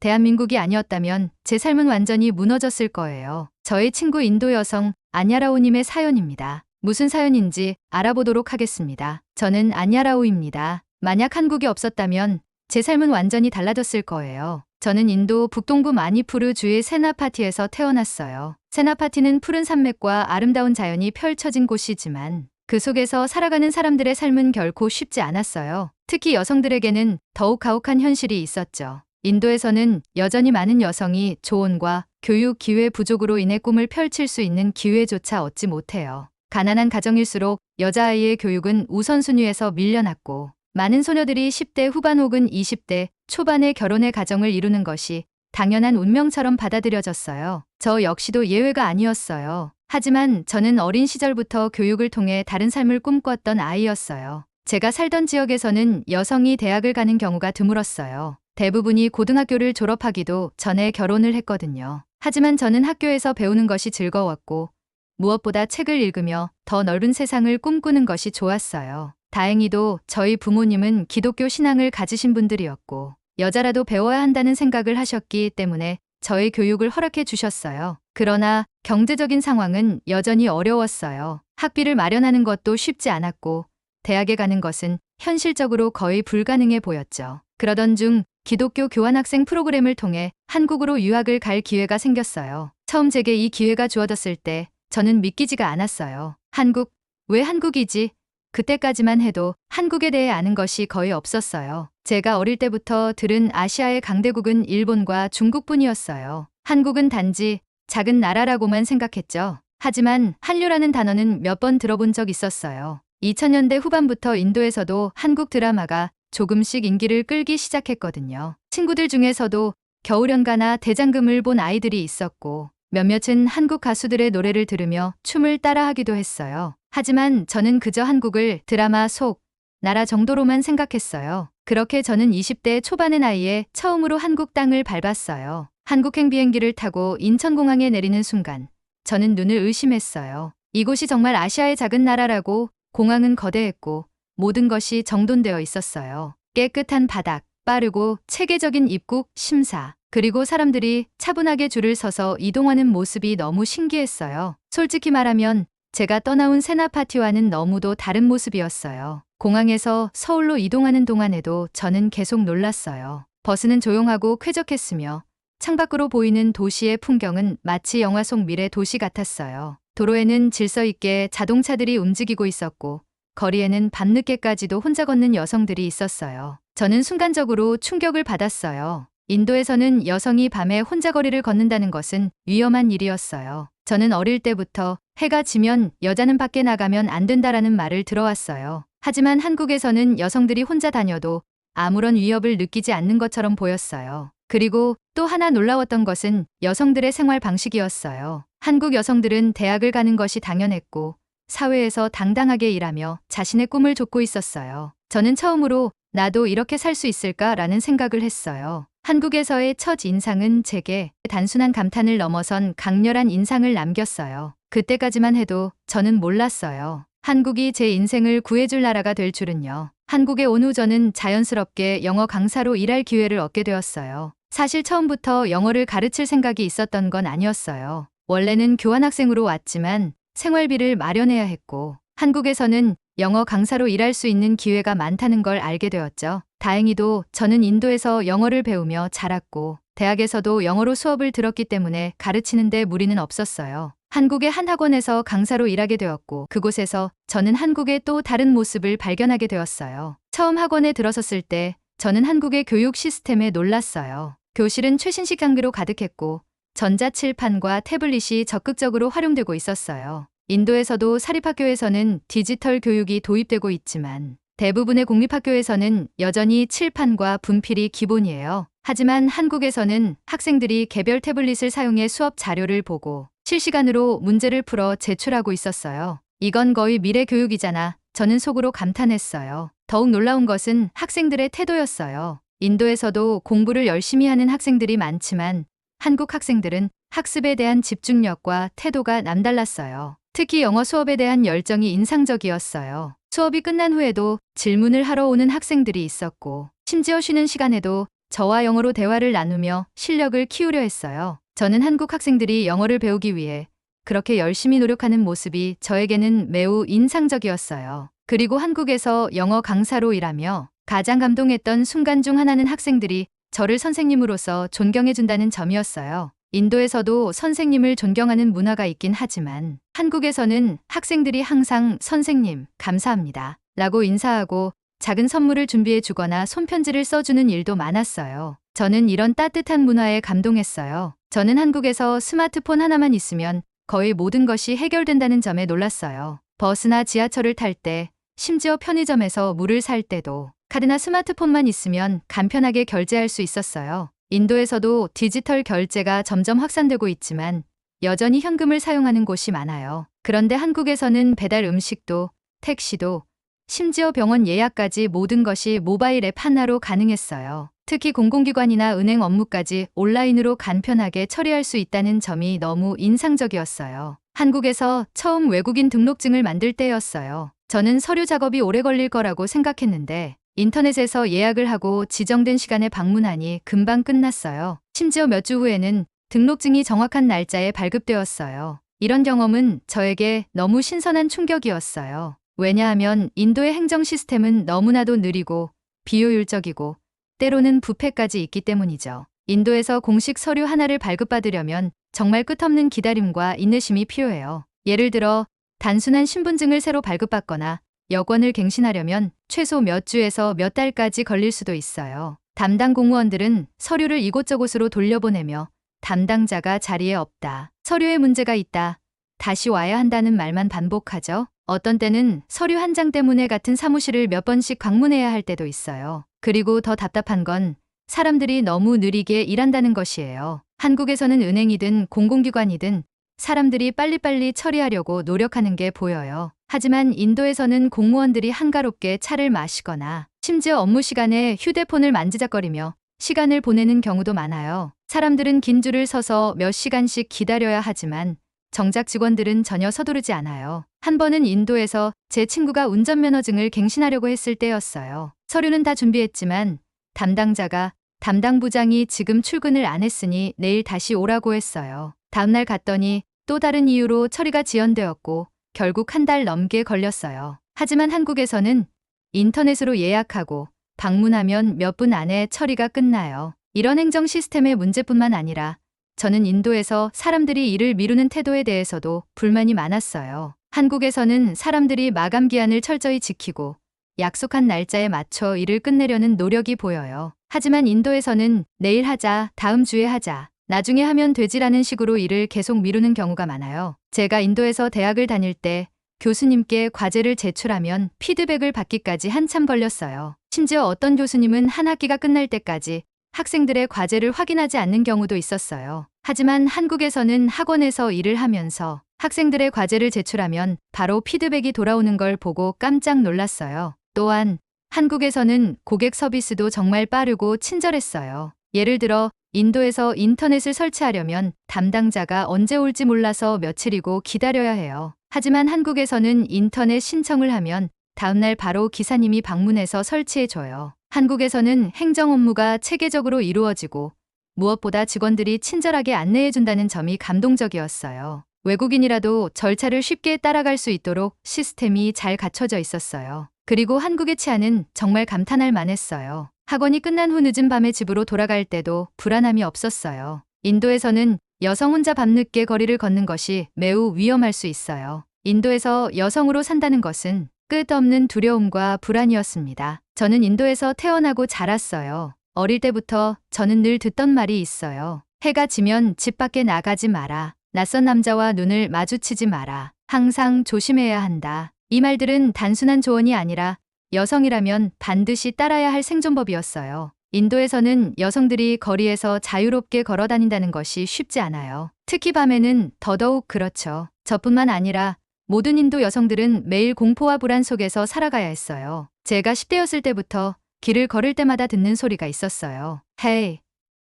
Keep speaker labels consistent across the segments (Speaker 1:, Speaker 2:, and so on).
Speaker 1: 대한민국이 아니었다면 제 삶은 완전히 무너졌을 거예요. 저의 친구 인도 여성 안야라오님의 사연입니다. 무슨 사연인지 알아보도록 하겠습니다. 저는 안야라오입니다. 만약 한국이 없었다면 제 삶은 완전히 달라졌을 거예요. 저는 인도 북동부 마니푸르 주의 세나파티에서 태어났어요. 세나파티는 푸른 산맥과 아름다운 자연이 펼쳐진 곳이지만 그 속에서 살아가는 사람들의 삶은 결코 쉽지 않았어요. 특히 여성들에게는 더욱 가혹한 현실이 있었죠. 인도에서는 여전히 많은 여성이 조언과 교육 기회 부족으로 인해 꿈을 펼칠 수 있는 기회조차 얻지 못해요. 가난한 가정일수록 여자아이의 교육은 우선순위에서 밀려났고 많은 소녀들이 10대 후반 혹은 20대 초반에 결혼의 가정을 이루는 것이 당연한 운명처럼 받아들여졌어요. 저 역시도 예외가 아니었어요. 하지만 저는 어린 시절부터 교육을 통해 다른 삶을 꿈꿨던 아이였어요. 제가 살던 지역에서는 여성이 대학을 가는 경우가 드물었어요. 대부분이 고등학교를 졸업하기도 전에 결혼을 했거든요. 하지만 저는 학교에서 배우는 것이 즐거웠고 무엇보다 책을 읽으며 더 넓은 세상을 꿈꾸는 것이 좋았어요. 다행히도 저희 부모님은 기독교 신앙을 가지신 분들이었고 여자라도 배워야 한다는 생각을 하셨기 때문에 저의 교육을 허락해 주셨어요. 그러나 경제적인 상황은 여전히 어려웠어요. 학비를 마련하는 것도 쉽지 않았고 대학에 가는 것은 현실적으로 거의 불가능해 보였죠. 그러던 중 기독교 교환학생 프로그램을 통해 한국으로 유학을 갈 기회가 생겼어요. 처음 제게 이 기회가 주어졌을 때 저는 믿기지가 않았어요. 한국, 왜 한국이지? 그때까지만 해도 한국에 대해 아는 것이 거의 없었어요. 제가 어릴 때부터 들은 아시아의 강대국은 일본과 중국뿐이었어요. 한국은 단지 작은 나라라고만 생각했죠. 하지만 한류라는 단어는 몇 번 들어본 적 있었어요. 2000년대 후반부터 인도에서도 한국 드라마가 조금씩 인기를 끌기 시작했거든요. 친구들 중에서도 겨울연가나 대장금을 본 아이들이 있었고 몇몇은 한국 가수들의 노래를 들으며 춤을 따라하기도 했어요. 하지만 저는 그저 한국을 드라마 속 나라 정도로만 생각했어요. 그렇게 저는 20대 초반의 나이에 처음으로 한국 땅을 밟았어요. 한국행 비행기를 타고 인천공항에 내리는 순간 저는 눈을 의심했어요. 이곳이 정말 아시아의 작은 나라라고 공항은 거대했고 모든 것이 정돈되어 있었어요. 깨끗한 바닥, 빠르고 체계적인 입국, 심사, 그리고 사람들이 차분하게 줄을 서서 이동하는 모습이 너무 신기했어요. 솔직히 말하면 제가 떠나온 세나 파티와는 너무도 다른 모습이었어요. 공항에서 서울로 이동하는 동안에도 저는 계속 놀랐어요. 버스는 조용하고 쾌적했으며 창밖으로 보이는 도시의 풍경은 마치 영화 속 미래 도시 같았어요. 도로에는 질서 있게 자동차들이 움직이고 있었고 거리에는 밤늦게까지도 혼자 걷는 여성들이 있었어요. 저는 순간적으로 충격을 받았어요. 인도에서는 여성이 밤에 혼자 거리를 걷는다는 것은 위험한 일이었어요. 저는 어릴 때부터 해가 지면 여자는 밖에 나가면 안 된다라는 말을 들어왔어요. 하지만 한국에서는 여성들이 혼자 다녀도 아무런 위협을 느끼지 않는 것처럼 보였어요. 그리고 또 하나 놀라웠던 것은 여성들의 생활 방식이었어요. 한국 여성들은 대학을 가는 것이 당연했고 사회에서 당당하게 일하며 자신의 꿈을 쫓고 있었어요. 저는 처음으로 나도 이렇게 살 수 있을까라는 생각을 했어요. 한국에서의 첫 인상은 제게 단순한 감탄을 넘어선 강렬한 인상을 남겼어요. 그때까지만 해도 저는 몰랐어요. 한국이 제 인생을 구해줄 나라가 될 줄은요. 한국에 온 후 저는 자연스럽게 영어 강사로 일할 기회를 얻게 되었어요. 사실 처음부터 영어를 가르칠 생각이 있었던 건 아니었어요. 원래는 교환학생으로 왔지만 생활비를 마련해야 했고 한국에서는 영어 강사로 일할 수 있는 기회가 많다는 걸 알게 되었죠. 다행히도 저는 인도에서 영어를 배우며 자랐고 대학에서도 영어로 수업을 들었기 때문에 가르치는데 무리는 없었어요. 한국의 한 학원에서 강사로 일하게 되었고 그곳에서 저는 한국의 또 다른 모습을 발견하게 되었어요. 처음 학원에 들어섰을 때 저는 한국의 교육 시스템에 놀랐어요. 교실은 최신식 장비로 가득했고 전자칠판과 태블릿이 적극적으로 활용되고 있었어요. 인도에서도 사립학교에서는 디지털 교육이 도입되고 있지만 대부분의 공립학교에서는 여전히 칠판과 분필이 기본이에요. 하지만 한국에서는 학생들이 개별 태블릿을 사용해 수업 자료를 보고 실시간으로 문제를 풀어 제출하고 있었어요. 이건 거의 미래 교육이잖아. 저는 속으로 감탄했어요. 더욱 놀라운 것은 학생들의 태도였어요. 인도에서도 공부를 열심히 하는 학생들이 많지만 한국 학생들은 학습에 대한 집중력과 태도가 남달랐어요. 특히 영어 수업에 대한 열정이 인상적이었어요. 수업이 끝난 후에도 질문을 하러 오는 학생들이 있었고, 심지어 쉬는 시간에도 저와 영어로 대화를 나누며 실력을 키우려 했어요. 저는 한국 학생들이 영어를 배우기 위해 그렇게 열심히 노력하는 모습이 저에게는 매우 인상적이었어요. 그리고 한국에서 영어 강사로 일하며 가장 감동했던 순간 중 하나는 학생들이 저를 선생님으로서 존경해준다는 점이었어요. 인도에서도 선생님을 존경하는 문화가 있긴 하지만 한국에서는 학생들이 항상 선생님, 감사합니다. 라고 인사하고 작은 선물을 준비해 주거나 손편지를 써주는 일도 많았어요. 저는 이런 따뜻한 문화에 감동했어요. 저는 한국에서 스마트폰 하나만 있으면 거의 모든 것이 해결된다는 점에 놀랐어요. 버스나 지하철을 탈 때, 심지어 편의점에서 물을 살 때도 카드나 스마트폰만 있으면 간편하게 결제할 수 있었어요. 인도에서도 디지털 결제가 점점 확산되고 있지만 여전히 현금을 사용하는 곳이 많아요. 그런데 한국에서는 배달 음식도, 택시도, 심지어 병원 예약까지 모든 것이 모바일 앱 하나로 가능했어요. 특히 공공기관이나 은행 업무까지 온라인으로 간편하게 처리할 수 있다는 점이 너무 인상적이었어요. 한국에서 처음 외국인 등록증을 만들 때였어요. 저는 서류 작업이 오래 걸릴 거라고 생각했는데 인터넷에서 예약을 하고 지정된 시간에 방문하니 금방 끝났어요. 심지어 몇 주 후에는 등록증이 정확한 날짜에 발급되었어요. 이런 경험은 저에게 너무 신선한 충격이었어요. 왜냐하면 인도의 행정 시스템은 너무나도 느리고 비효율적이고 때로는 부패까지 있기 때문이죠. 인도에서 공식 서류 하나를 발급받으려면 정말 끝없는 기다림과 인내심이 필요해요. 예를 들어 단순한 신분증을 새로 발급받거나 여권을 갱신하려면 최소 몇 주에서 몇 달까지 걸릴 수도 있어요. 담당 공무원들은 서류를 이곳저곳으로 돌려보내며 담당자가 자리에 없다. 서류에 문제가 있다. 다시 와야 한다는 말만 반복하죠. 어떤 때는 서류 한 장 때문에 같은 사무실을 몇 번씩 방문해야 할 때도 있어요. 그리고 더 답답한 건 사람들이 너무 느리게 일한다는 것이에요. 한국에서는 은행이든 공공기관이든 사람들이 빨리빨리 처리하려고 노력하는 게 보여요. 하지만 인도에서는 공무원들이 한가롭게 차를 마시거나 심지어 업무 시간에 휴대폰을 만지작거리며 시간을 보내는 경우도 많아요. 사람들은 긴 줄을 서서 몇 시간씩 기다려야 하지만 정작 직원들은 전혀 서두르지 않아요. 한 번은 인도에서 제 친구가 운전면허증을 갱신하려고 했을 때였어요. 서류는 다 준비했지만 담당자가 담당 부장이 지금 출근을 안 했으니 내일 다시 오라고 했어요. 다음날 갔더니 또 다른 이유로 처리가 지연되었고 결국 한 달 넘게 걸렸어요. 하지만 한국에서는 인터넷으로 예약하고 방문하면 몇 분 안에 처리가 끝나요. 이런 행정 시스템의 문제뿐만 아니라 저는 인도에서 사람들이 일을 미루는 태도에 대해서도 불만이 많았어요. 한국에서는 사람들이 마감 기한을 철저히 지키고 약속한 날짜에 맞춰 일을 끝내려는 노력이 보여요. 하지만 인도에서는 내일 하자, 다음 주에 하자, 나중에 하면 되지라는 식으로 일을 계속 미루는 경우가 많아요. 제가 인도에서 대학을 다닐 때 교수님께 과제를 제출하면 피드백을 받기까지 한참 걸렸어요. 심지어 어떤 교수님은 한 학기가 끝날 때까지 학생들의 과제를 확인하지 않는 경우도 있었어요. 하지만 한국에서는 학원에서 일을 하면서 학생들의 과제를 제출하면 바로 피드백이 돌아오는 걸 보고 깜짝 놀랐어요. 또한 한국에서는 고객 서비스도 정말 빠르고 친절했어요. 예를 들어 인도에서 인터넷을 설치하려면 담당자가 언제 올지 몰라서 며칠이고 기다려야 해요. 하지만 한국에서는 인터넷 신청을 하면 다음날 바로 기사님이 방문해서 설치해줘요. 한국에서는 행정 업무가 체계적으로 이루어지고 무엇보다 직원들이 친절하게 안내해준다는 점이 감동적이었어요. 외국인이라도 절차를 쉽게 따라갈 수 있도록 시스템이 잘 갖춰져 있었어요. 그리고 한국의 치안은 정말 감탄할 만했어요. 학원이 끝난 후 늦은 밤에 집으로 돌아갈 때도 불안함이 없었어요. 인도에서는 여성 혼자 밤늦게 거리를 걷는 것이 매우 위험할 수 있어요. 인도에서 여성으로 산다는 것은 끝없는 두려움과 불안이었습니다. 저는 인도에서 태어나고 자랐어요. 어릴 때부터 저는 늘 듣던 말이 있어요. 해가 지면 집 밖에 나가지 마라. 낯선 남자와 눈을 마주치지 마라. 항상 조심해야 한다. 이 말들은 단순한 조언이 아니라 여성이라면 반드시 따라야 할 생존법이었어요. 인도에서는 여성들이 거리에서 자유롭게 걸어 다닌다는 것이 쉽지 않아요. 특히 밤에는 더더욱 그렇죠. 저뿐만 아니라 모든 인도 여성들은 매일 공포와 불안 속에서 살아가야 했어요. 제가 10대였을 때부터 길을 걸을 때마다 듣는 소리가 있었어요. Hey,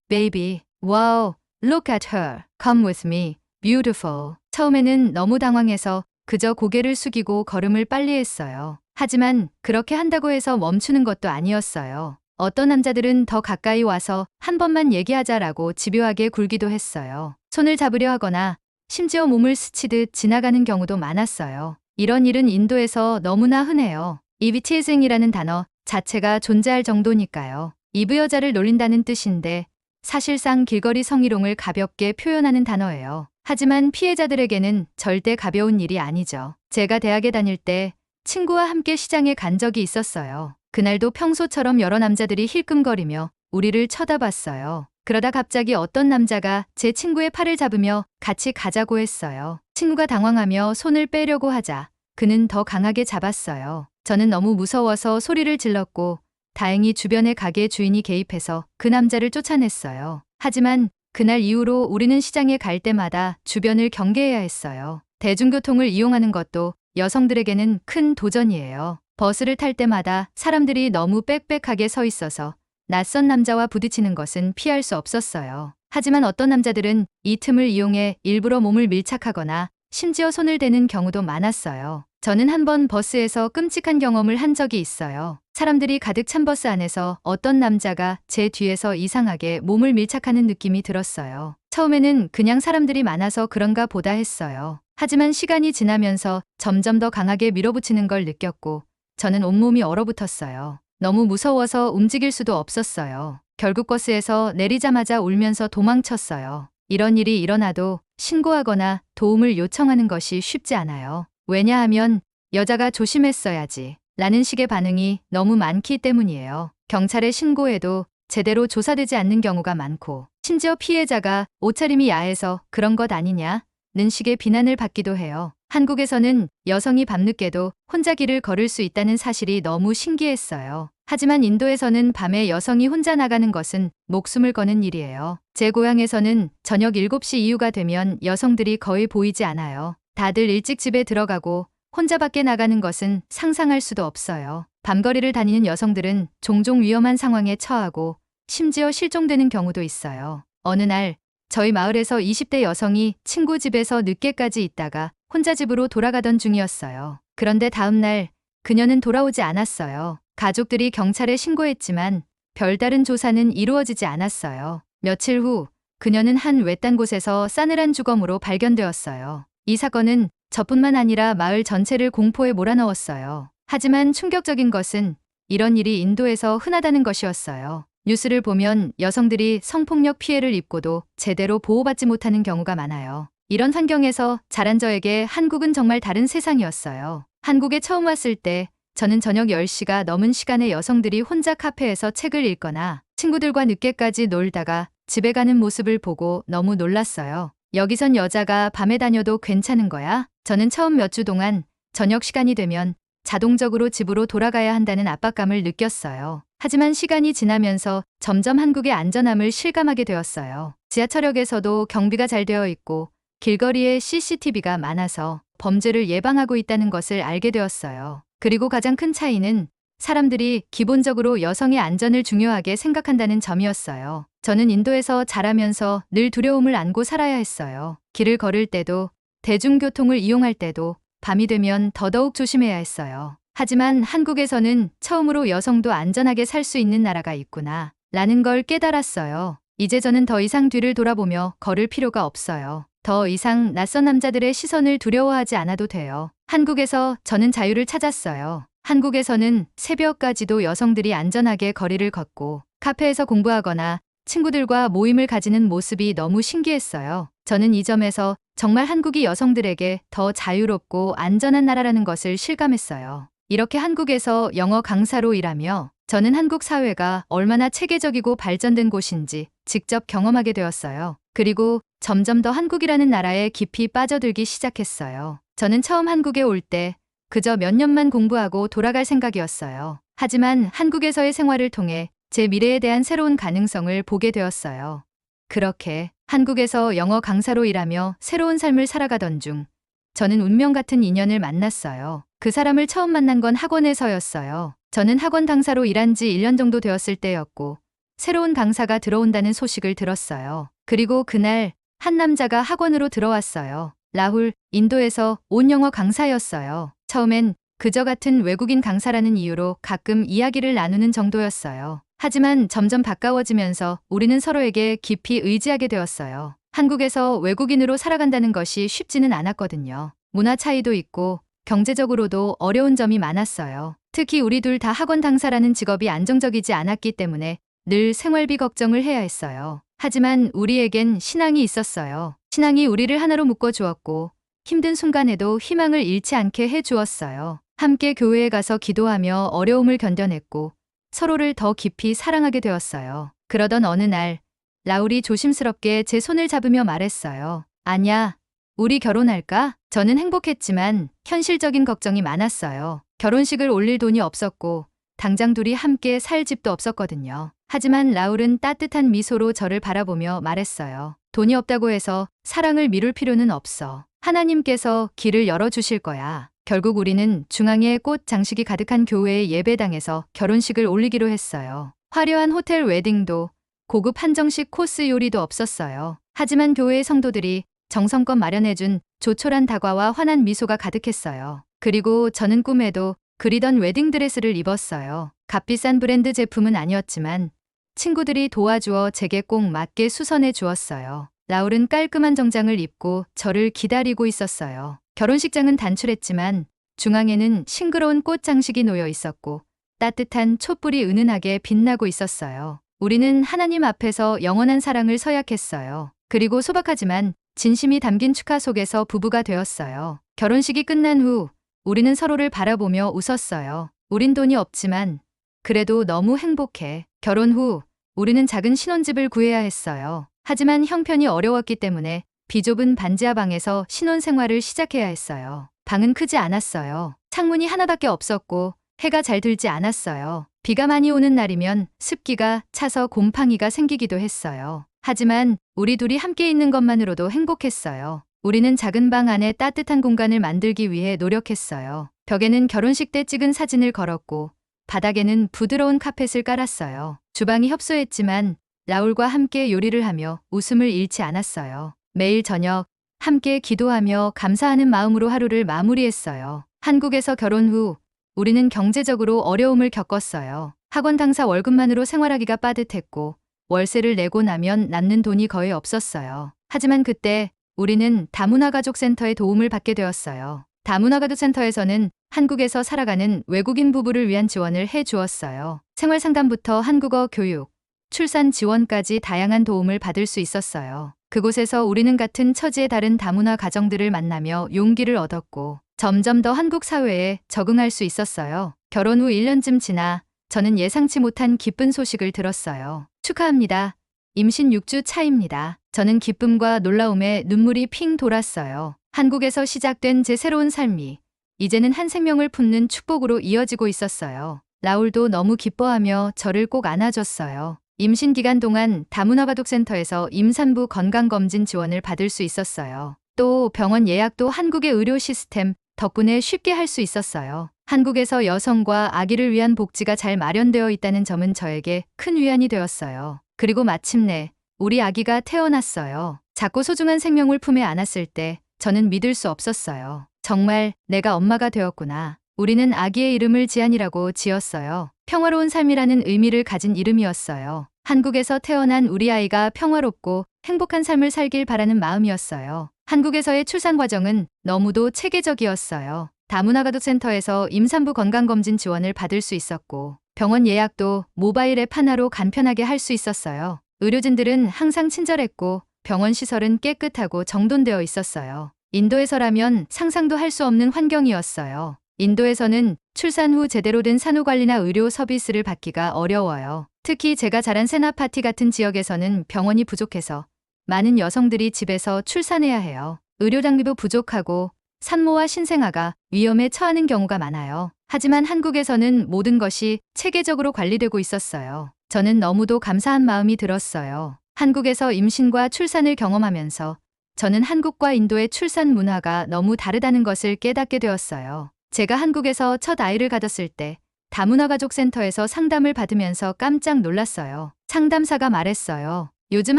Speaker 1: baby, wow, look at her, come with me, beautiful. 처음에는 너무 당황해서 그저 고개를 숙이고 걸음을 빨리 했어요. 하지만 그렇게 한다고 해서 멈추는 것도 아니었어요. 어떤 남자들은 더 가까이 와서 한 번만 얘기하자라고 집요하게 굴기도 했어요. 손을 잡으려 하거나 심지어 몸을 스치듯 지나가는 경우도 많았어요. 이런 일은 인도에서 너무나 흔해요. 이 비티에생이라는 단어 자체가 존재할 정도니까요. 이브 여자를 놀린다는 뜻인데 사실상 길거리 성희롱을 가볍게 표현하는 단어예요. 하지만 피해자들에게는 절대 가벼운 일이 아니죠. 제가 대학에 다닐 때 친구와 함께 시장에 간 적이 있었어요. 그날도 평소처럼 여러 남자들이 힐끔거리며 우리를 쳐다봤어요. 그러다 갑자기 어떤 남자가 제 친구의 팔을 잡으며 같이 가자고 했어요. 친구가 당황하며 손을 빼려고 하자 그는 더 강하게 잡았어요. 저는 너무 무서워서 소리를 질렀고 다행히 주변의 가게 주인이 개입해서 그 남자를 쫓아냈어요. 하지만 그날 이후로 우리는 시장에 갈 때마다 주변을 경계해야 했어요. 대중교통을 이용하는 것도 여성들에게는 큰 도전이에요. 버스를 탈 때마다 사람들이 너무 빽빽하게 서 있어서 낯선 남자와 부딪히는 것은 피할 수 없었어요. 하지만 어떤 남자들은 이 틈을 이용해 일부러 몸을 밀착하거나 심지어 손을 대는 경우도 많았어요. 저는 한 번 버스에서 끔찍한 경험을 한 적이 있어요. 사람들이 가득 찬 버스 안에서 어떤 남자가 제 뒤에서 이상하게 몸을 밀착하는 느낌이 들었어요. 처음에는 그냥 사람들이 많아서 그런가 보다 했어요. 하지만 시간이 지나면서 점점 더 강하게 밀어붙이는 걸 느꼈고 저는 온몸이 얼어붙었어요. 너무 무서워서 움직일 수도 없었어요. 결국 버스에서 내리자마자 울면서 도망쳤어요. 이런 일이 일어나도 신고하거나 도움을 요청하는 것이 쉽지 않아요. 왜냐하면 여자가 조심했어야지 라는 식의 반응이 너무 많기 때문이에요. 경찰에 신고해도 제대로 조사되지 않는 경우가 많고 심지어 피해자가 옷차림이 야해서 그런 것 아니냐 는 식의 비난을 받기도 해요. 한국에서는 여성이 밤늦게도 혼자 길을 걸을 수 있다는 사실이 너무 신기했어요. 하지만 인도에서는 밤에 여성이 혼자 나가는 것은 목숨을 거는 일이에요. 제 고향에서는 저녁 7시 이후가 되면 여성들이 거의 보이지 않아요. 다들 일찍 집에 들어가고 혼자 밖에 나가는 것은 상상할 수도 없어요. 밤거리를 다니는 여성들은 종종 위험한 상황에 처하고 심지어 실종되는 경우도 있어요. 어느 날 저희 마을에서 20대 여성이 친구 집에서 늦게까지 있다가 혼자 집으로 돌아가던 중이었어요. 그런데 다음 날 그녀는 돌아오지 않았어요. 가족들이 경찰에 신고했지만 별다른 조사는 이루어지지 않았어요. 며칠 후 그녀는 한 외딴 곳에서 싸늘한 주검으로 발견되었어요. 이 사건은 저뿐만 아니라 마을 전체를 공포에 몰아넣었어요. 하지만 충격적인 것은 이런 일이 인도에서 흔하다는 것이었어요. 뉴스를 보면 여성들이 성폭력 피해를 입고도 제대로 보호받지 못하는 경우가 많아요. 이런 환경에서 자란 저에게 한국은 정말 다른 세상이었어요. 한국에 처음 왔을 때 저는 저녁 10시가 넘은 시간에 여성들이 혼자 카페에서 책을 읽거나 친구들과 늦게까지 놀다가 집에 가는 모습을 보고 너무 놀랐어요. 여기선 여자가 밤에 다녀도 괜찮은 거야? 저는 처음 몇 주 동안 저녁 시간이 되면 자동적으로 집으로 돌아가야 한다는 압박감을 느꼈어요. 하지만 시간이 지나면서 점점 한국의 안전함을 실감하게 되었어요. 지하철역에서도 경비가 잘 되어 있고 길거리에 CCTV가 많아서 범죄를 예방하고 있다는 것을 알게 되었어요. 그리고 가장 큰 차이는 사람들이 기본적으로 여성의 안전을 중요하게 생각한다는 점이었어요. 저는 인도에서 자라면서 늘 두려움을 안고 살아야 했어요. 길을 걸을 때도 대중교통을 이용할 때도 밤이 되면 더더욱 조심해야 했어요. 하지만 한국에서는 처음으로 여성도 안전하게 살 수 있는 나라가 있구나. 라는 걸 깨달았어요. 이제 저는 더 이상 뒤를 돌아보며 걸을 필요가 없어요. 더 이상 낯선 남자들의 시선을 두려워하지 않아도 돼요. 한국에서 저는 자유를 찾았어요. 한국에서는 새벽까지도 여성들이 안전하게 거리를 걷고 카페에서 공부하거나 친구들과 모임을 가지는 모습이 너무 신기했어요. 저는 이 점에서 정말 한국이 여성들에게 더 자유롭고 안전한 나라라는 것을 실감했어요. 이렇게 한국에서 영어 강사로 일하며 저는 한국 사회가 얼마나 체계적이고 발전된 곳인지 직접 경험하게 되었어요. 그리고 점점 더 한국이라는 나라에 깊이 빠져들기 시작했어요. 저는 처음 한국에 올 때 그저 몇 년만 공부하고 돌아갈 생각이었어요. 하지만 한국에서의 생활을 통해 제 미래에 대한 새로운 가능성을 보게 되었어요. 그렇게 한국에서 영어 강사로 일하며 새로운 삶을 살아가던 중 저는 운명 같은 인연을 만났어요. 그 사람을 처음 만난 건 학원에서였어요. 저는 학원 강사로 일한 지 1년 정도 되었을 때였고 새로운 강사가 들어온다는 소식을 들었어요. 그리고 그날 한 남자가 학원으로 들어왔어요. 라훌, 인도에서 온 영어 강사였어요. 처음엔 그저 같은 외국인 강사라는 이유로 가끔 이야기를 나누는 정도였어요. 하지만 점점 가까워지면서 우리는 서로에게 깊이 의지하게 되었어요. 한국에서 외국인으로 살아간다는 것이 쉽지는 않았거든요. 문화 차이도 있고 경제적으로도 어려운 점이 많았어요. 특히 우리 둘 다 학원 당사라는 직업이 안정적이지 않았기 때문에 늘 생활비 걱정을 해야 했어요. 하지만 우리에겐 신앙이 있었어요. 신앙이 우리를 하나로 묶어 주었고 힘든 순간에도 희망을 잃지 않게 해 주었어요. 함께 교회에 가서 기도하며 어려움을 견뎌냈고 서로를 더 깊이 사랑하게 되었어요. 그러던 어느 날 라울이 조심스럽게 제 손을 잡으며 말했어요. 아냐, 우리 결혼할까? 저는 행복했지만 현실적인 걱정이 많았어요. 결혼식을 올릴 돈이 없었고 당장 둘이 함께 살 집도 없었거든요. 하지만 라울은 따뜻한 미소로 저를 바라보며 말했어요. 돈이 없다고 해서 사랑을 미룰 필요는 없어. 하나님께서 길을 열어주실 거야. 결국 우리는 중앙에 꽃 장식이 가득한 교회의 예배당에서 결혼식을 올리기로 했어요. 화려한 호텔 웨딩도 고급 한정식 코스 요리도 없었어요. 하지만 교회의 성도들이 정성껏 마련해준 조촐한 다과와 환한 미소가 가득했어요. 그리고 저는 꿈에도 그리던 웨딩드레스를 입었어요. 값비싼 브랜드 제품은 아니었지만 친구들이 도와주어 제게 꼭 맞게 수선해 주었어요. 라울은 깔끔한 정장을 입고 저를 기다리고 있었어요. 결혼식장은 단출했지만 중앙에는 싱그러운 꽃 장식이 놓여 있었고 따뜻한 촛불이 은은하게 빛나고 있었어요. 우리는 하나님 앞에서 영원한 사랑을 서약했어요. 그리고 소박하지만 진심이 담긴 축하 속에서 부부가 되었어요. 결혼식이 끝난 후 우리는 서로를 바라보며 웃었어요. 우린 돈이 없지만 그래도 너무 행복해. 결혼 후 우리는 작은 신혼집을 구해야 했어요. 하지만 형편이 어려웠기 때문에 비좁은 반지하 방에서 신혼 생활을 시작해야 했어요. 방은 크지 않았어요. 창문이 하나밖에 없었고 해가 잘 들지 않았어요. 비가 많이 오는 날이면 습기가 차서 곰팡이가 생기기도 했어요. 하지만 우리 둘이 함께 있는 것만으로도 행복했어요. 우리는 작은 방 안에 따뜻한 공간을 만들기 위해 노력했어요. 벽에는 결혼식 때 찍은 사진을 걸었고 바닥에는 부드러운 카펫을 깔았어요. 주방이 협소했지만 라울과 함께 요리를 하며 웃음을 잃지 않았어요. 매일 저녁 함께 기도하며 감사하는 마음으로 하루를 마무리했어요. 한국에서 결혼 후 우리는 경제적으로 어려움을 겪었어요. 학원 당사 월급만으로 생활하기가 빠듯했고 월세를 내고 나면 남는 돈이 거의 없었어요. 하지만 그때 우리는 다문화가족센터의 도움을 받게 되었어요. 다문화가족센터에서는 한국에서 살아가는 외국인 부부를 위한 지원을 해 주었어요. 생활 상담부터 한국어 교육, 출산 지원까지 다양한 도움을 받을 수 있었어요. 그곳에서 우리는 같은 처지의 다른 다문화 가정들을 만나며 용기를 얻었고 점점 더 한국 사회에 적응할 수 있었어요. 결혼 후 1년쯤 지나 저는 예상치 못한 기쁜 소식을 들었어요. 축하합니다. 임신 6주 차입니다. 저는 기쁨과 놀라움에 눈물이 핑 돌았어요. 한국에서 시작된 제 새로운 삶이 이제는 한 생명을 품는 축복으로 이어지고 있었어요. 라울도 너무 기뻐하며 저를 꼭 안아줬어요. 임신 기간 동안 다문화가족센터에서 임산부 건강검진 지원을 받을 수 있었어요. 또 병원 예약도 한국의 의료 시스템 덕분에 쉽게 할 수 있었어요. 한국에서 여성과 아기를 위한 복지가 잘 마련되어 있다는 점은 저에게 큰 위안이 되었어요. 그리고 마침내 우리 아기가 태어났어요. 작고 소중한 생명을 품에 안았을 때 저는 믿을 수 없었어요. 정말 내가 엄마가 되었구나. 우리는 아기의 이름을 지안이라고 지었어요. 평화로운 삶이라는 의미를 가진 이름이었어요. 한국에서 태어난 우리 아이가 평화롭고 행복한 삶을 살길 바라는 마음이었어요. 한국에서의 출산 과정은 너무도 체계적이었어요. 다문화가족 센터에서 임산부 건강검진 지원을 받을 수 있었고 병원 예약도 모바일 앱 하나로 간편하게 할 수 있었어요. 의료진들은 항상 친절했고 병원 시설은 깨끗하고 정돈되어 있었어요. 인도에서라면 상상도 할 수 없는 환경이었어요. 인도에서는 출산 후 제대로 된 산후관리나 의료 서비스를 받기가 어려워요. 특히 제가 자란 세나파티 같은 지역에서는 병원이 부족해서 많은 여성들이 집에서 출산해야 해요. 의료 장비도 부족하고 산모와 신생아가 위험에 처하는 경우가 많아요. 하지만 한국에서는 모든 것이 체계적으로 관리되고 있었어요. 저는 너무도 감사한 마음이 들었어요. 한국에서 임신과 출산을 경험하면서 저는 한국과 인도의 출산 문화가 너무 다르다는 것을 깨닫게 되었어요. 제가 한국에서 첫 아이를 가졌을 때 다문화가족센터에서 상담을 받으면서 깜짝 놀랐어요. 상담사가 말했어요. 요즘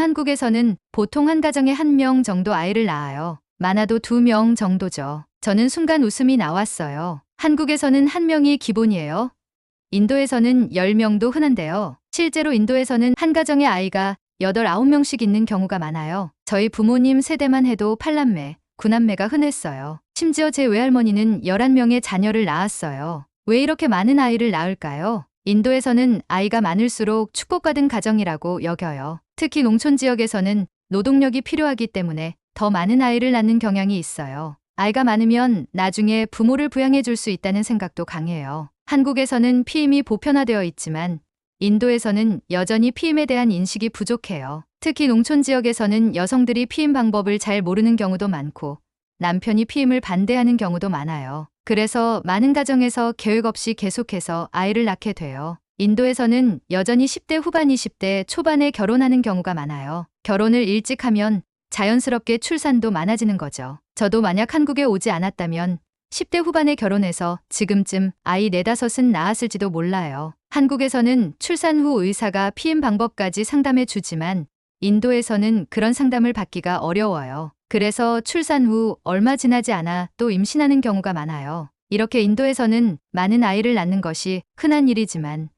Speaker 1: 한국에서는 보통 한 가정에 한 명 정도 아이를 낳아요. 많아도 두 명 정도죠. 저는 순간 웃음이 나왔어요. 한국에서는 한 명이 기본이에요. 인도에서는 10명도 흔한데요. 실제로 인도에서는 한 가정의 아이가 8, 9명씩 있는 경우가 많아요. 저희 부모님 세대만 해도 8남매, 9남매가 흔했어요. 심지어 제 외할머니는 11명의 자녀를 낳았어요. 왜 이렇게 많은 아이를 낳을까요? 인도에서는 아이가 많을수록 축복받은 가정이라고 여겨요. 특히 농촌 지역에서는 노동력이 필요하기 때문에 더 많은 아이를 낳는 경향이 있어요. 아이가 많으면 나중에 부모를 부양해 줄 수 있다는 생각도 강해요. 한국에서는 피임이 보편화되어 있지만 인도에서는 여전히 피임에 대한 인식이 부족해요. 특히 농촌 지역에서는 여성들이 피임 방법을 잘 모르는 경우도 많고 남편이 피임을 반대하는 경우도 많아요. 그래서 많은 가정에서 계획 없이 계속해서 아이를 낳게 돼요. 인도에서는 여전히 10대 후반 20대 초반에 결혼하는 경우가 많아요. 결혼을 일찍 하면 자연스럽게 출산도 많아지는 거죠. 저도 만약 한국에 오지 않았다면 10대 후반에 결혼해서 지금쯤 아이 네다섯은 낳았을지도 몰라요. 한국에서는 출산 후 의사가 피임 방법까지 상담해 주지만 인도에서는 그런 상담을 받기가 어려워요. 그래서 출산 후 얼마 지나지 않아 또 임신하는 경우가 많아요. 이렇게 인도에서는 많은 아이를 낳는 것이 흔한 일이지만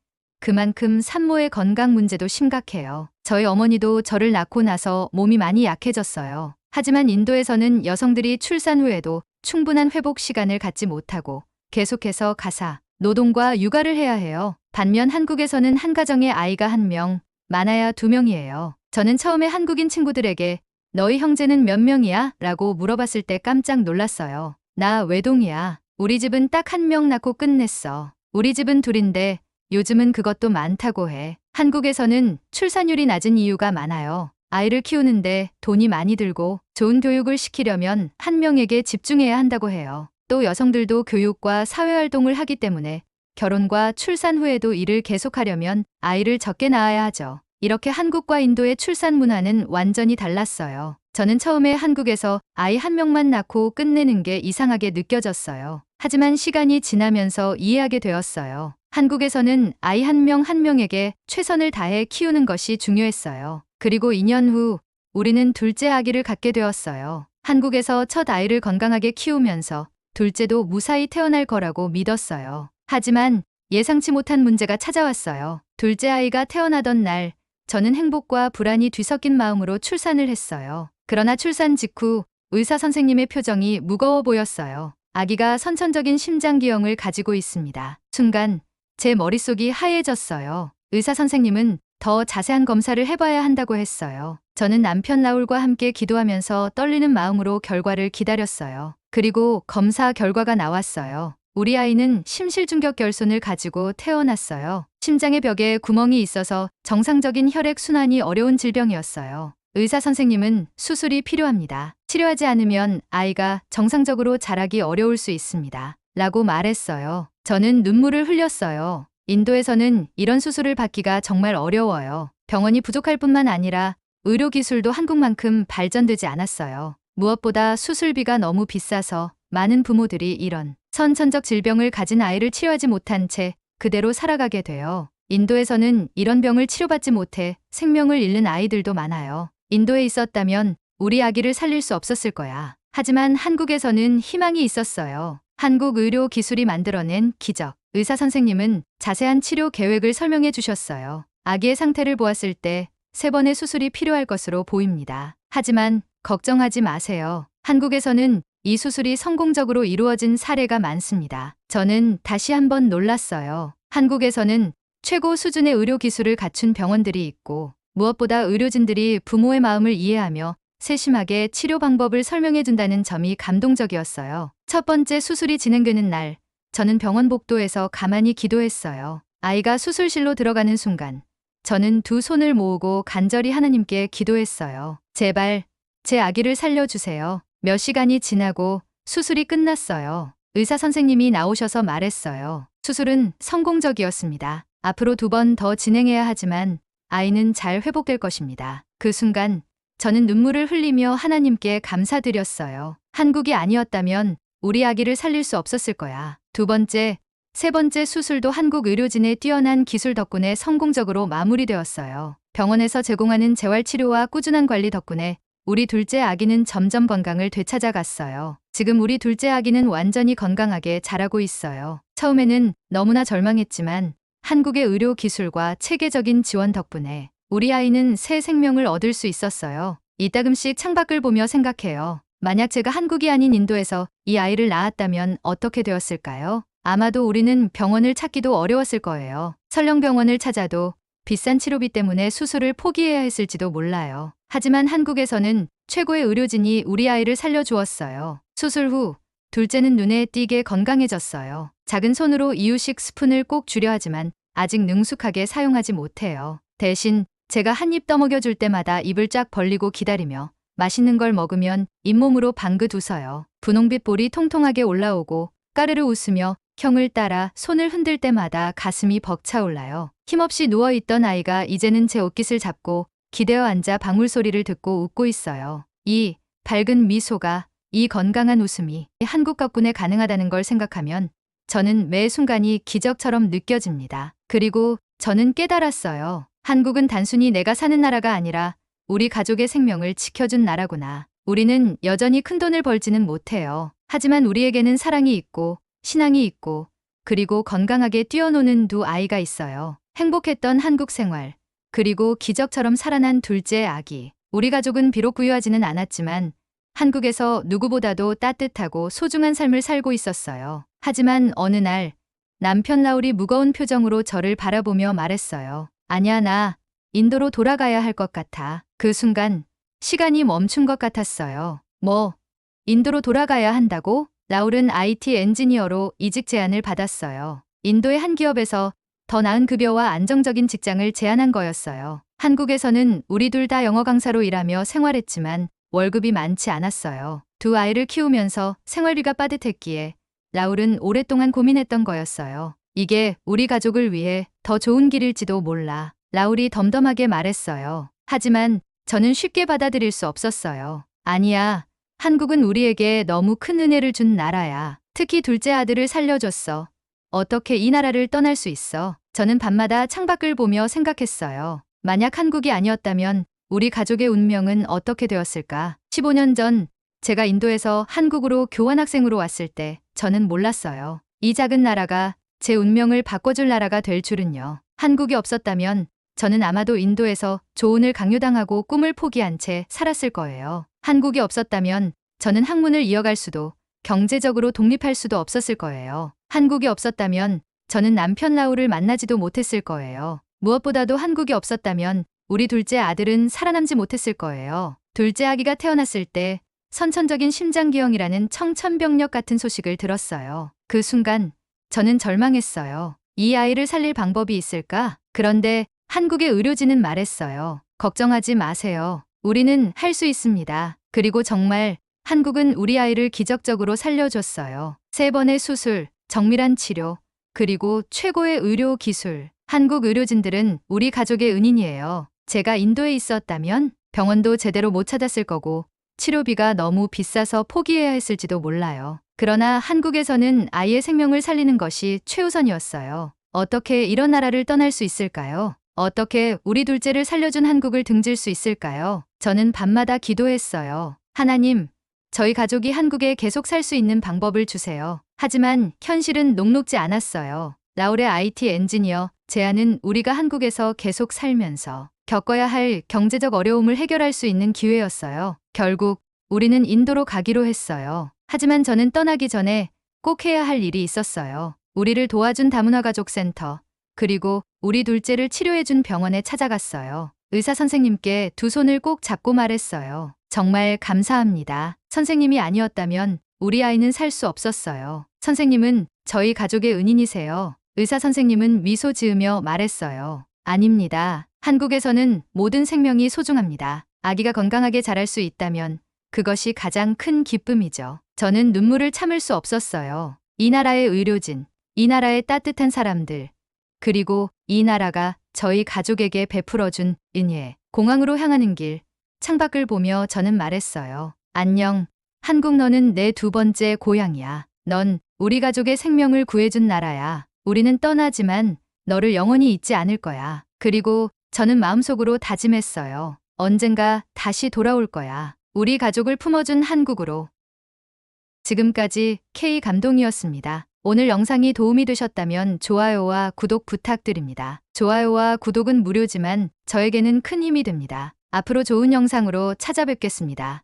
Speaker 1: 그만큼 산모의 건강 문제도 심각해요. 저희 어머니도 저를 낳고 나서 몸이 많이 약해졌어요. 하지만 인도에서는 여성들이 출산 후에도 충분한 회복 시간을 갖지 못하고 계속해서 가사, 노동과 육아를 해야 해요. 반면 한국에서는 한 가정에 아이가 한 명, 많아야 두 명이에요. 저는 처음에 한국인 친구들에게 너희 형제는 몇 명이야? 라고 물어봤을 때 깜짝 놀랐어요. 나 외동이야. 우리 집은 딱 한 명 낳고 끝냈어. 우리 집은 둘인데 요즘은 그것도 많다고 해. 한국에서는 출산율이 낮은 이유가 많아요. 아이를 키우는데 돈이 많이 들고 좋은 교육을 시키려면 한 명에게 집중해야 한다고 해요. 또 여성들도 교육과 사회활동을 하기 때문에 결혼과 출산 후에도 일을 계속하려면 아이를 적게 낳아야 하죠. 이렇게 한국과 인도의 출산 문화는 완전히 달랐어요. 저는 처음에 한국에서 아이 한 명만 낳고 끝내는 게 이상하게 느껴졌어요. 하지만 시간이 지나면서 이해하게 되었어요. 한국에서는 아이 한 명 한 명에게 최선을 다해 키우는 것이 중요했어요. 그리고 2년 후 우리는 둘째 아기를 갖게 되었어요. 한국에서 첫 아이를 건강하게 키우면서 둘째도 무사히 태어날 거라고 믿었어요. 하지만 예상치 못한 문제가 찾아왔어요. 둘째 아이가 태어나던 날 저는 행복과 불안이 뒤섞인 마음으로 출산을 했어요. 그러나 출산 직후 의사 선생님의 표정이 무거워 보였어요. 아기가 선천적인 심장기형을 가지고 있습니다. 순간 제 머릿속이 하얘졌어요. 의사 선생님은 더 자세한 검사를 해봐야 한다고 했어요. 저는 남편 라울과 함께 기도하면서 떨리는 마음으로 결과를 기다렸어요. 그리고 검사 결과가 나왔어요. 우리 아이는 심실중격 결손을 가지고 태어났어요. 심장의 벽에 구멍이 있어서 정상적인 혈액 순환이 어려운 질병이었어요. 의사 선생님은 수술이 필요합니다. 치료하지 않으면 아이가 정상적으로 자라기 어려울 수 있습니다. 라고 말했어요. 저는 눈물을 흘렸어요. 인도에서는 이런 수술을 받기가 정말 어려워요. 병원이 부족할 뿐만 아니라 의료 기술도 한국만큼 발전되지 않았어요. 무엇보다 수술비가 너무 비싸서 많은 부모들이 이런 선천적 질병을 가진 아이를 치료하지 못한 채 그대로 살아가게 돼요. 인도에서는 이런 병을 치료받지 못해 생명을 잃는 아이들도 많아요. 인도에 있었다면 우리 아기를 살릴 수 없었을 거야. 하지만 한국에서는 희망이 있었어요. 한국 의료 기술이 만들어낸 기적. 의사 선생님은 자세한 치료 계획을 설명해 주셨어요. 아기의 상태를 보았을 때 세 번의 수술이 필요할 것으로 보입니다. 하지만 걱정하지 마세요. 한국에서는 이 수술이 성공적으로 이루어진 사례가 많습니다. 저는 다시 한번 놀랐어요. 한국에서는 최고 수준의 의료 기술을 갖춘 병원들이 있고 무엇보다 의료진들이 부모의 마음을 이해하며 세심하게 치료 방법을 설명해 준다는 점이 감동적이었어요. 첫 번째 수술이 진행되는 날, 저는 병원 복도에서 가만히 기도했어요. 아이가 수술실로 들어가는 순간, 저는 두 손을 모으고 간절히 하나님께 기도했어요. 제발, 제 아기를 살려주세요. 몇 시간이 지나고 수술이 끝났어요. 의사 선생님이 나오셔서 말했어요. 수술은 성공적이었습니다. 앞으로 두 번 더 진행해야 하지만 아이는 잘 회복될 것입니다. 그 순간 저는 눈물을 흘리며 하나님께 감사드렸어요. 한국이 아니었다면 우리 아기를 살릴 수 없었을 거야. 두 번째, 세 번째 수술도 한국 의료진의 뛰어난 기술 덕분에 성공적으로 마무리되었어요. 병원에서 제공하는 재활치료와 꾸준한 관리 덕분에 우리 둘째 아기는 점점 건강을 되찾아갔어요. 지금 우리 둘째 아기는 완전히 건강하게 자라고 있어요. 처음에는 너무나 절망했지만 한국의 의료 기술과 체계적인 지원 덕분에 우리 아이는 새 생명을 얻을 수 있었어요. 이따금씩 창밖을 보며 생각해요. 만약 제가 한국이 아닌 인도에서 이 아이를 낳았다면 어떻게 되었을까요? 아마도 우리는 병원을 찾기도 어려웠을 거예요. 설령 병원을 찾아도 비싼 치료비 때문에 수술을 포기해야 했을지도 몰라요. 하지만 한국에서는 최고의 의료진이 우리 아이를 살려주었어요. 수술 후 둘째는 눈에 띄게 건강해졌어요. 작은 손으로 이유식 스푼을 꼭 주려 하지만 아직 능숙하게 사용하지 못해요. 대신 제가 한 입 떠먹여 줄 때마다 입을 쫙 벌리고 기다리며 맛있는 걸 먹으면 잇몸으로 방긋 웃어요. 분홍빛 볼이 통통하게 올라오고 까르르 웃으며 형을 따라 손을 흔들 때마다 가슴이 벅차올라요. 힘없이 누워있던 아이가 이제는 제 옷깃을 잡고 기대어 앉아 방울 소리를 듣고 웃고 있어요. 이 밝은 미소가 이 건강한 웃음이 한국 덕분에 가능하다는 걸 생각하면 저는 매 순간이 기적처럼 느껴집니다. 그리고 저는 깨달았어요. 한국은 단순히 내가 사는 나라가 아니라 우리 가족의 생명을 지켜준 나라구나. 우리는 여전히 큰 돈을 벌지는 못해요. 하지만 우리에게는 사랑이 있고 신앙이 있고 그리고 건강하게 뛰어노는 두 아이가 있어요. 행복했던 한국 생활 그리고 기적처럼 살아난 둘째 아기. 우리 가족은 비록 부유하지는 않았지만 한국에서 누구보다도 따뜻하고 소중한 삶을 살고 있었어요. 하지만 어느 날 남편 라울이 무거운 표정으로 저를 바라보며 말했어요. 아니야, 나 인도로 돌아가야 할 것 같아. 그 순간 시간이 멈춘 것 같았어요. 뭐, 인도로 돌아가야 한다고? 라울은 IT 엔지니어로 이직 제안을 받았어요. 인도의 한 기업에서 더 나은 급여와 안정적인 직장을 제안한 거였어요. 한국에서는 우리 둘 다 영어 강사로 일하며 생활했지만 월급이 많지 않았어요. 두 아이를 키우면서 생활비가 빠듯했기에 라울은 오랫동안 고민했던 거였어요. 이게 우리 가족을 위해 더 좋은 길일지도 몰라. 라울이 덤덤하게 말했어요. 하지만 저는 쉽게 받아들일 수 없었어요. 아니야. 한국은 우리에게 너무 큰 은혜를 준 나라야. 특히 둘째 아들을 살려줬어. 어떻게 이 나라를 떠날 수 있어? 저는 밤마다 창밖을 보며 생각했어요. 만약 한국이 아니었다면 우리 가족의 운명은 어떻게 되었을까? 15년 전 제가 인도에서 한국으로 교환학생으로 왔을 때 저는 몰랐어요. 이 작은 나라가 제 운명을 바꿔줄 나라가 될 줄은요. 한국이 없었다면 저는 아마도 인도에서 조언을 강요당하고 꿈을 포기한 채 살았을 거예요. 한국이 없었다면 저는 학문을 이어갈 수도 경제적으로 독립할 수도 없었을 거예요. 한국이 없었다면 저는 남편 라울을 만나지도 못했을 거예요. 무엇보다도 한국이 없었다면 우리 둘째 아들은 살아남지 못했을 거예요. 둘째 아기가 태어났을 때 선천적인 심장기형이라는 청천벽력 같은 소식을 들었어요. 그 순간 저는 절망했어요. 이 아이를 살릴 방법이 있을까? 그런데 한국의 의료진은 말했어요. 걱정하지 마세요. 우리는 할 수 있습니다. 그리고 정말 한국은 우리 아이를 기적적으로 살려줬어요. 세 번의 수술, 정밀한 치료, 그리고 최고의 의료 기술. 한국 의료진들은 우리 가족의 은인이에요. 제가 인도에 있었다면 병원도 제대로 못 찾았을 거고 치료비가 너무 비싸서 포기해야 했을지도 몰라요. 그러나 한국에서는 아이의 생명을 살리는 것이 최우선이었어요. 어떻게 이런 나라를 떠날 수 있을까요? 어떻게 우리 둘째를 살려준 한국을 등질 수 있을까요? 저는 밤마다 기도했어요. 하나님, 저희 가족이 한국에 계속 살 수 있는 방법을 주세요. 하지만 현실은 녹록지 않았어요. 라울의 IT 엔지니어, 제안은 우리가 한국에서 계속 살면서 겪어야 할 경제적 어려움을 해결할 수 있는 기회였어요. 결국 우리는 인도로 가기로 했어요. 하지만 저는 떠나기 전에 꼭 해야 할 일이 있었어요. 우리를 도와준 다문화 가족 센터, 그리고 우리 둘째를 치료해준 병원에 찾아갔어요. 의사 선생님께 두 손을 꼭 잡고 말했어요. 정말 감사합니다. 선생님이 아니었다면 우리 아이는 살 수 없었어요. 선생님은 저희 가족의 은인이세요. 의사 선생님은 미소 지으며 말했어요. 아닙니다. 한국에서는 모든 생명이 소중합니다. 아기가 건강하게 자랄 수 있다면 그것이 가장 큰 기쁨이죠. 저는 눈물을 참을 수 없었어요. 이 나라의 의료진, 이 나라의 따뜻한 사람들, 그리고 이 나라가 저희 가족에게 베풀어준 은혜. 공항으로 향하는 길, 창밖을 보며 저는 말했어요. 안녕. 한국 너는 내 두 번째 고향이야. 넌 우리 가족의 생명을 구해준 나라야. 우리는 떠나지만 너를 영원히 잊지 않을 거야. 그리고 저는 마음속으로 다짐했어요. 언젠가 다시 돌아올 거야. 우리 가족을 품어준 한국으로. 지금까지 K 감동이었습니다. 오늘 영상이 도움이 되셨다면 좋아요와 구독 부탁드립니다. 좋아요와 구독은 무료지만 저에게는 큰 힘이 됩니다. 앞으로 좋은 영상으로 찾아뵙겠습니다.